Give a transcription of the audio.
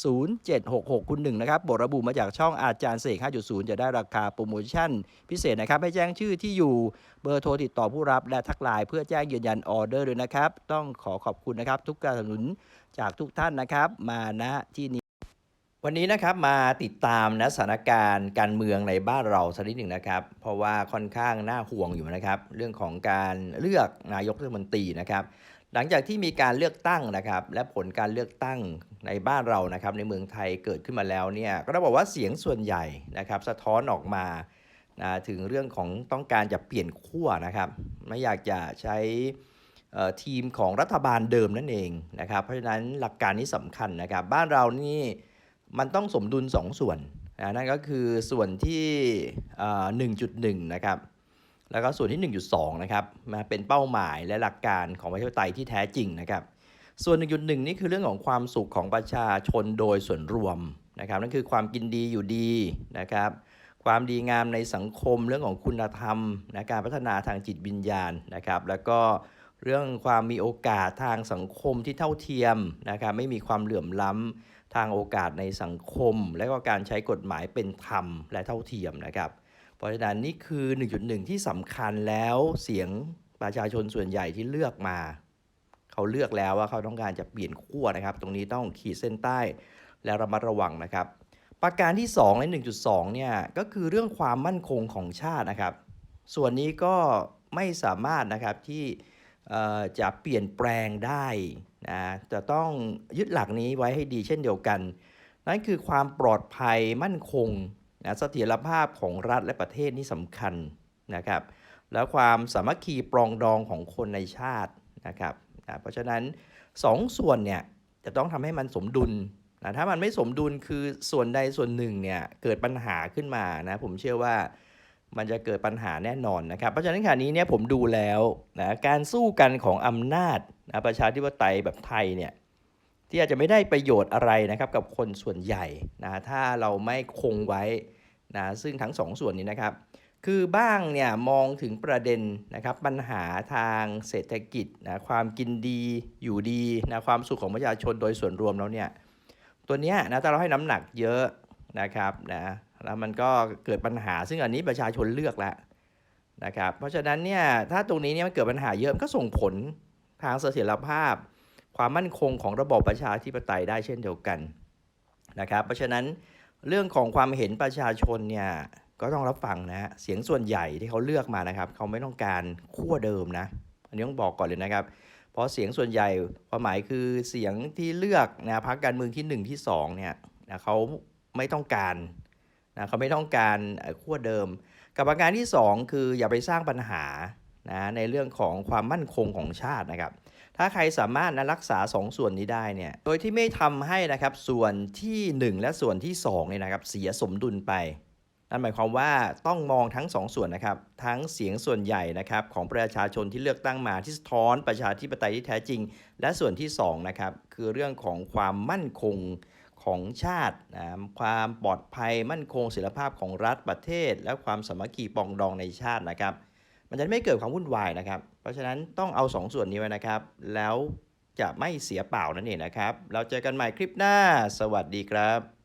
0766คุณหนึ่งนะครับบทระบุมาจากช่องอาจารย์เสก 5.0 จะได้ราคาโปรโมชั่น พิเศษนะครับ ให้แจ้งชื่อที่อยู่เบอร์โทรติดต่อผู้รับและทักไลน์เพื่อแจ้งยืนยันออเดอร์ด้วยนะครับ ต้องขอขอบคุณนะครับ ทุกการสนับสนุนจากทุกท่านนะครับ มาณที่นี้ วันนี้นะครับมาติดตามนะสถานการณ์การเมืองในบ้านเราสักนิดหนึ่งนะครับ เพราะว่าค่อนข้างน่าห่วงอยู่นะครับ เรื่องของการเลือกนายกรัฐมนตรีนะครับ หลังจากที่มีการเลือกตั้งนะครับและผลการเลือกตั้งในบ้านเรานะครับในเมืองไทยเกิดขึ้นมาแล้วเนี่ยก็ต้องบอกว่าเสียงส่วนใหญ่นะครับสะท้อนออกมาถึงเรื่องของต้องการจะเปลี่ยนขั้วนะครับไม่อยากจะใช้ทีมของรัฐบาลเดิมนั่นเองนะครับเพราะฉะนั้นหลักการนี้สำคัญนะครับบ้านเรานี่มันต้องสมดุล2ส่วนนะนั่นก็คือส่วนที่ 1.1 นะครับ แล้วก็ส่วนที่ 1.2 นะครับมาเป็นเป้าหมายและหลักการของประชาธิปไตยที่แท้จริงนะครับ ส่วน 1.1 นี่คือเรื่องของความสุขของประชาชนโดยส่วนรวมนะครับนั่นคือความกินดีอยู่ดีนะครับ ความดีงามในสังคมเรื่องของคุณธรรมนะการพัฒนาทางจิตวิญญาณนะครับ แล้วก็เรื่องความมีโอกาสทางสังคมที่เท่าเทียมนะครับไม่มีความเหลื่อมล้ำทางโอกาสในสังคม และก็การใช้กฎหมายเป็นธรรมและเท่าเทียมนะครับ เพราะฉะนั้นนี่คือ 1.1 ที่สำคัญแล้วเสียงประชาชนส่วนใหญ่ที่เลือกมา เขาเลือกแล้วว่าเขาต้องการจะเปลี่ยนขั้วนะครับ ตรงนี้ต้องขีดเส้นใต้และระมัดระวังนะครับ ประการที่2ใน1.2 เนี่ยก็คือเรื่องความมั่นคงของชาตินะครับ ส่วนนี้ก็ไม่สามารถนะครับที่จะเปลี่ยนแปลงได้นะจะต้องยึดหลักนี้ไว้ให้ดีเช่นเดียวกัน นั่นคือความปลอดภัยมั่นคง นะเสถียรภาพของรัฐและประเทศนี่สำคัญนะครับ แล้วความสามัคคีปรองดองของคนในชาตินะครับนะเพราะฉะนั้นสองส่วนเนี่ยจะต้องทำให้มันสมดุลนะถ้ามันไม่สมดุลคือส่วนใดส่วนหนึ่งเนี่ยเกิดปัญหาขึ้นมานะผมเชื่อว่ามันจะเกิดปัญหาแน่นอนนะครับ เพราะฉะนั้นขณะนี้เนี่ยผมดูแล้วนะการสู้กันของอำนาจนะประชาธิปไตยแบบไทยเนี่ย ที่อาจจะไม่ได้ประโยชน์อะไรนะครับกับคนส่วนใหญ่นะถ้าเราไม่คงไว้นะซึ่งทั้งสองส่วนนี้นะครับ คือบ้างเนี่ยมองถึงประเด็นนะครับปัญหาทางเศรษฐกิจนะความกินดีอยู่ดีนะความสุขของประชาชนโดยส่วนรวมแล้วเนี่ยตัวเนี้ยนะถ้าเราให้น้ำหนักเยอะนะครับนะแล้วมันก็เกิดปัญหาซึ่งอันนี้ประชาชนเลือกแล้วนะครับเพราะฉะนั้นเนี่ยถ้าตรงนี้เนี่ยมันเกิดปัญหาเยอะมันก็ส่งผลทางเสถียรภาพ ความมั่นคงของระบอบประชาธิปไตยได้เช่นเดียวกันนะครับเพราะฉะนั้นเรื่องของความเห็นประชาชนเนี่ยก็ต้องรับฟังนะฮะเสียงส่วนใหญ่ที่เขาเลือกมานะครับ เขาไม่ต้องการขั้วเดิมนะอันนี้ต้องบอกก่อนเลยนะครับ เพราะเสียงส่วนใหญ่ความหมายคือเสียงที่เลือกนะพรรคการเมืองที่ 1 ที่2เนี่ยนะเขาไม่ต้องการนะเขาไม่ต้องการเอ่อขั้วเดิม กับประการที่ 2 คืออย่าไปสร้างปัญหา นะในเรื่องของความมั่นคงของชาตินะครับ ถ้าใครสามารถนะรักษา 2ส่วนนี้ได้เนี่ยโดยที่ไม่ทำให้นะครับส่วนที่ 1 และส่วนที่2เนี่ยนะครับเสียสมดุลไปนั่นหมายความว่าต้องมองทั้งสองส่วนนะครับทั้งเสียงส่วนใหญ่นะครับของประชาชนที่เลือกตั้งมาที่สะท้อนประชาธิปไตยที่แท้จริง และส่วนที่สองนะครับคือเรื่องของความมั่นคงของชาตินะความปลอดภัยมั่นคงเสถียรภาพของรัฐประเทศ และความสามัคคีปองดองในชาตินะครับ มันจะไม่เกิดความวุ่นวายนะครับ เพราะฉะนั้นต้องเอาสองส่วนนี้ไว้นะครับ แล้วจะไม่เสียเปล่านั่นเองนะครับ เราเจอกันใหม่คลิปหน้า สวัสดีครับ